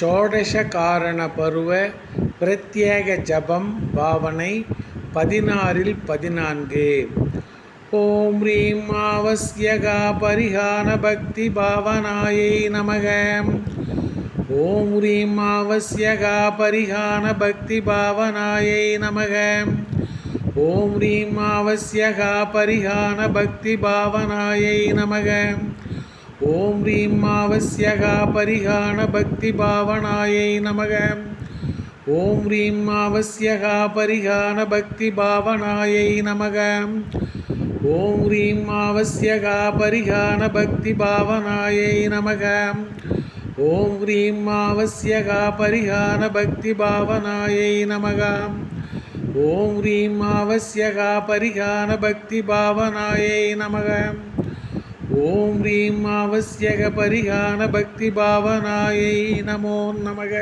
ஷோடசகாரண பருவ பிரத்யேக ஜபம் பாவனை பதினாறில் பதினான்கு. ஓம் ரீம் ஆவசியகா பரிகான பக்தி பாவனாயை நமக. ஓம் ரீம் ஆவசியகா பரிகான பக்தி பாவனாயை நமக. ஓம் ரீம் ஆவசியகா பரிகான பக்தி பாவனாயை நமக. ஓம் ரீம் ஆவஸ்யகா பரிகாண பக்தி பாவனாயை நமக. ஓம் ரீம் ஆவஸ்யகா பரிகாண பக்தி பாவனாயை நமக. ஓம் ரீம் ஆவஸ்யகா பரிகாண பக்தி பாவனாயை நமக. ஓம் ரீம் ஆவஸ்யகா பரிகாண பக்தி பாவனாயை நமக. ஓம் ரீம் ஆவஸ்யகா பரிகாண பக்தி பாவனாயை நமக. ஓம் ரீம் ஆவஸ்யக பரிகான பக்தி பாவனாயை நமோ நமக.